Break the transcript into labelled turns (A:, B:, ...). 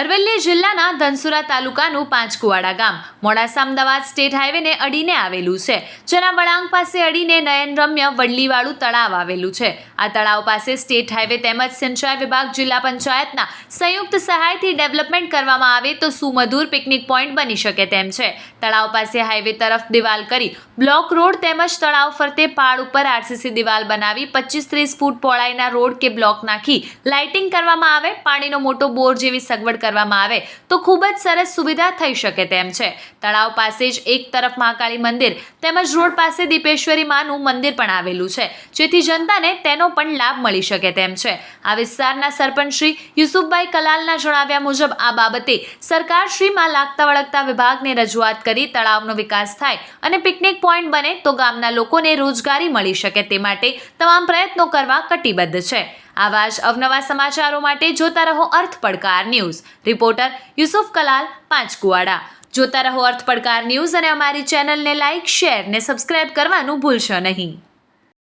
A: અરવલ્લી જિલ્લાના ધનસુરા તાલુકાનું પાંચકુવાડા ગામ. મોડાસા અમદાવાદ સ્ટેટ હાઈવેને અડીને આવેલું છે. જેના વળાંક પાસે અડીને નયનરમ્ય વડલીવાળું તળાવ આવેલું છે. આ તળાવ પાસે સ્ટેટ હાઈવે તેમજ સિંચાઈ વિભાગ જિલ્લા પંચાયતના સંયુક્ત સહાયથી ડેવલપમેન્ટ કરવામાં આવે તો સુમધુર પિકનિક પોઈન્ટ બની શકે તેમ છે. તળાવ પાસે હાઈવે તરફ દિવાલ કરી બ્લોક રોડ તેમજ તળાવ ફરતે પાડ ઉપર આરસીસી દિવાલ બનાવી પચીસ ત્રીસ ફૂટ પહોળાઈના રોડ કે બ્લોક નાખી લાઇટિંગ કરવામાં આવે. પાણીનો મોટો બોર જેવી સગવડ કરવામાં આવે, તો ખૂબ જ સરસ સુવિધા થઈ શકે તેમ છે. તળાવ પાસે જ એક તરફ મહાકાળી મંદિર, તેમજ રોડ પાસે દીપેશ્વરી માનું મંદિર પણ આવેલું છે, જેથી જનતાને તેનો પણ લાભ મળી શકે તેમ છે. આ વિસ્તારના સરપંચ શ્રી યુસુફભાઈ કલાલના જણાવ્યા મુજબ, આ બાબતે સરકાર શ્રીમાં લાગતા વળગતા વિભાગને રજૂઆત કરી તળાવનો વિકાસ થાય અને પિકનિક પોઈન્ટ બને તો ગામના લોકોને રોજગારી મળી શકે તે માટે તમામ પ્રયત્નો કરવા કટિબદ્ધ છે. આવા જ અવનવા સમાચારો માટે જોતા રહો અર્થ પડકાર ન્યૂઝ. રિપોર્ટર યુસુફ કલાલ પાંચકુવાડા. જોતા રહો અર્થ પડકાર ન્યૂઝ અને અમારી ચેનલને લાઇક શેર ને સબસ્ક્રાઇબ કરવાનું ભૂલશો નહીં.